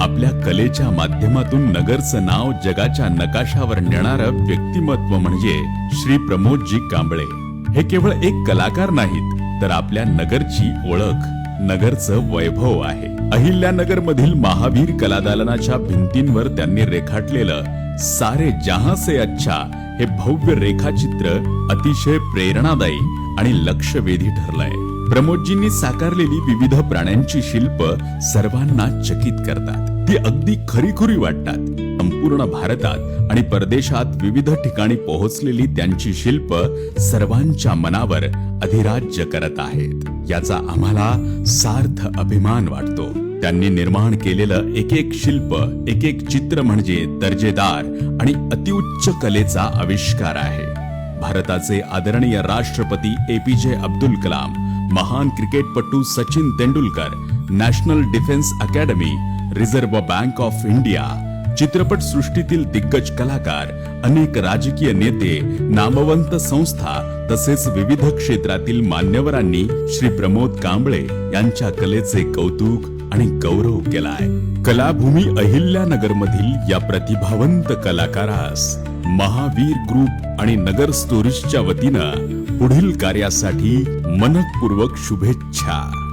आपल्या कलेच्या माध्यमातून नगरचं नाव जगाच्या नकाशावर नेणारं व्यक्तिमत्व म्हणजे श्री प्रमोदजी कांबळे. हे केवळ एक कलाकार नाहीत तर आपल्या नगरची ओळख नगरचं वैभव आहे. अहिल्यानगर मधील महावीर कलादालनाच्या भिंतींवर त्यांनी रेखाटलेलं सारे जहां से अच्छा हे भव्य रेखाचित्र अतिशय प्रेरणादायी आणि लक्षवेधी ठरलंय. प्रमोदजींनी साकारलेली विविध प्राण्यांची शिल्प सर्वांना चकित करतात. ती अगदी खरीखुरी वाटतात. संपूर्ण भारतात आणि परदेशात विविध ठिकाणी पोहोचलेली त्यांची शिल्प सर्वांच्या मनावर अधिराज्य करत आहेत. याचा आम्हाला सार्थ अभिमान वाटतो. त्यांनी निर्माण केलेलं एक एक शिल्प एक एक चित्र म्हणजे दर्जेदार आणि अतिउच्च कलेचा आविष्कार आहे. भारताचे आदरणीय राष्ट्रपती एपीजे अब्दुल कलाम महान क्रिकेटपटू Sachin Tendulkar national defence academy reserve bank of India. चित्रपट सृष्टीतील दिग्गज कलाकार अनेक राजकीय नेते नामवंत संस्था तसेच विविध क्षेत्रातील मान्यवरांनी श्री प्रमोद कांबळे यांच्या कलेचे कौतुक आणि गौरव केलाय. कलाभूमी अहिल्यानगर मधील या प्रतिभावंत कलाकारास महावीर ग्रुप आणि नगर स्टोरीजच्या वतीनं पुढील कार्यासाठी मनपूर्वक शुभेच्छा.